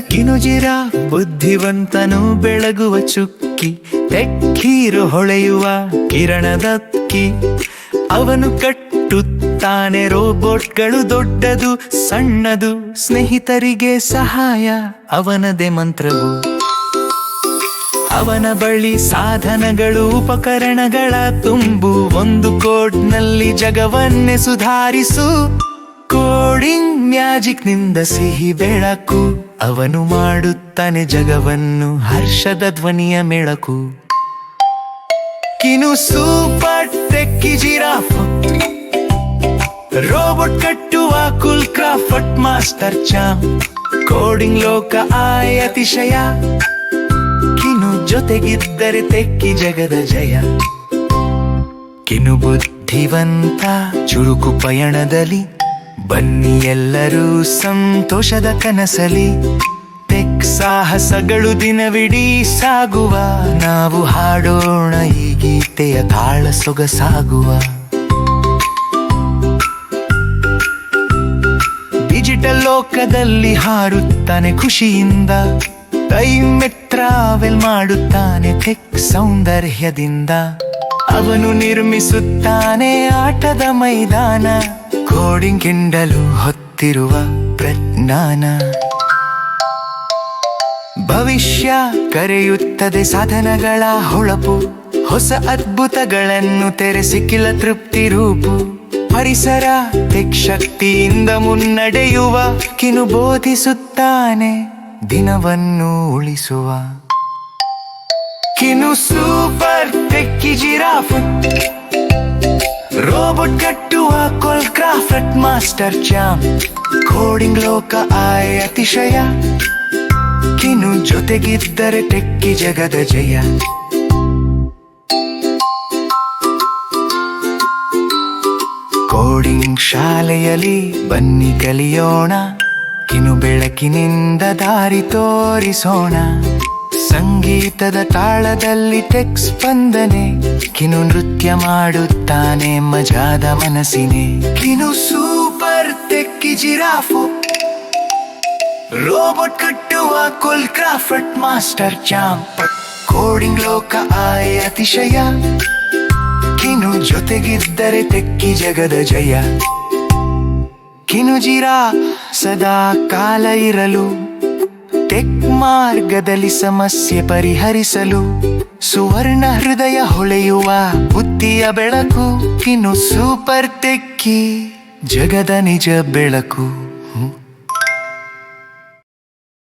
ಕಿನುಜಿರ, ಬುದ್ಧಿವಂತನು ಬೆಳಗುವ ಚುಕ್ಕಿ, ತೆಕ್ಕೀರು ಹೊಳೆಯುವ ಕಿರಣದಕ್ಕಿ ಅವನು ಕಟ್ಟುತ್ತಾನೆ ರೋಬೋಟ್ಗಳು ದೊಡ್ಡದು, ಸಣ್ಣದು, ಸ್ನೇಹಿತರಿಗೆ ಸಹಾಯ, ಅವನದೆ ಮಂತ್ರವು. ಅವನ ಬಳಿ ಸಾಧನಗಳು, ಉಪಕರಣಗಳ ತುಂಬು, ಒಂದು ಕೋಟ್ನಲ್ಲಿ ಜಗವನ್ನೇ ಸುಧಾರಿಸು. ಕೋಡಿಂಗ್ ಮ್ಯಾಜಿಕ್ನಿಂದ ಸಿಹಿ ಬೆಳಕು. ಅವನು ಮಾಡುತ್ತಾನೆ ಜಗವನ್ನು, ಹರ್ಷದ ಧ್ವನಿಯ ಮೆಳಕು Kinu super techie giraffe. Robot ಕಟ್ಟುವ ಕುಲ್ ಕ್ರಾಫಟ್ ಮಾಸ್ಟರ್ ಚಾ ಕೋಡಿಂಗ್ ಲೋಕ ಆಯ ಅತಿಶಯ. ಕಿನು ಜೊತೆಗಿದ್ದರೆ ತೆಕ್ಕಿ ಜಗದ ಜಯ. ಕಿನು ಬುದ್ಧಿವಂತ, ಚುರುಕು ಪಯಣದಲ್ಲಿ ಬನ್ನಿ ಎಲ್ಲರೂ ಸಂತೋಷದ ಕನಸಲಿ ತೆಕ್ ಸಾಹಸಗಳು ದಿನವಿಡೀ ಸಾಗುವ. ನಾವು ಹಾಡೋಣ ಈ ಗೀತೆಯ ಕಾಳ ಸೊಗಸಾಗುವ. ಡಿಜಿಟಲ್ ಲೋಕದಲ್ಲಿ ಹಾರುತ್ತಾನೆ ಖುಷಿಯಿಂದ. ಟೈಮ್ ಟ್ರಾವೆಲ್ ಮಾಡುತ್ತಾನೆ ಟೆಕ್ ಸೌಂದರ್ಯದಿಂದ. ಅವನು ನಿರ್ಮಿಸುತ್ತಾನೆ ಆಟದ ಮೈದಾನ. ಕೋಡಿಂಗ್ ಕಿಂಡಲು ಹೊತ್ತಿರುವ ಪ್ರಜ್ಞಾನ. ಭವಿಷ್ಯ ಕರೆಯುತ್ತದೆ ಸಾಧನಗಳ ಹೊಳಪು. ಹೊಸ ಅದ್ಭುತಗಳನ್ನು ತೆರೆಸಿಕಿಲ ತೃಪ್ತಿ ರೂಪು. ಪರಿಸರ ಶಕ್ತಿಯಿಂದ ಮುನ್ನಡೆಯುವ, ಕಿನು ಬೋಧಿಸುತ್ತಾನೆ, ದಿನವನ್ನು ಉಳಿಸುವ. Kinu super techie giraffe. Robot ಕಟ್ಟುವ ಕೋಲ್ ಕ್ರಾಫ್ಟ್ ಮಾಸ್ಟರ್ ಚಾಮ್ ಕೋಡಿಂಗ್ ಲೋಕ ಆಯ ಅತಿಶಯ. ಕಿನು ಜೊತೆಗಿದ್ದರೆ ಟೆಕ್ಕಿ ಜಗದ ಜಯ. ಕೋಡಿಂಗ್ ಶಾಲೆಯಲ್ಲಿ ಬನ್ನಿ ಕಲಿಯೋಣ. ಕಿನು ಬೆಳಕಿನಿಂದ ದಾರಿ ತೋರಿಸೋಣ. ಸಂಗೀತದ ತಾಳದಲ್ಲಿ ಟೆಕ್ಸ್ ಸ್ಪಂದನೆ ಕಿನು ನೃತ್ಯ ಮಾಡುತ್ತಾನೆ ಮಜಾದ ಮನಸ್ಸಿನೇ. ಕಿನು ಸೂಪರ್ ತೆಕ್ಕಿ ಜಿರಾಫು. ರೋಬೋಟ್ ಕಟ್ಟುವ cool craft master champ. Coding ಲೋಕ ಆಯ ಅತಿಶಯ. ಕಿನು ಜೊತೆಗಿದ್ದರೆ ತೆಕ್ಕಿ ಜಗದ ಜಯ. ಕಿನುಜಿರ ಸದಾ ಕಾಲ ಇರಲು. ಟೆಕ್ ಮಾರ್ಗದಲ್ಲಿ ಸಮಸ್ಯೆ ಪರಿಹರಿಸಲು, ಸುವರ್ಣ ಹೃದಯ ಹೊಳೆಯುವ ಬುದ್ಧಿಯ ಬೆಳಕು, ಇನ್ನು ಸೂಪರ್ ಟೆಕ್ಕಿ ಜಗದ ನಿಜ ಬೆಳಕು.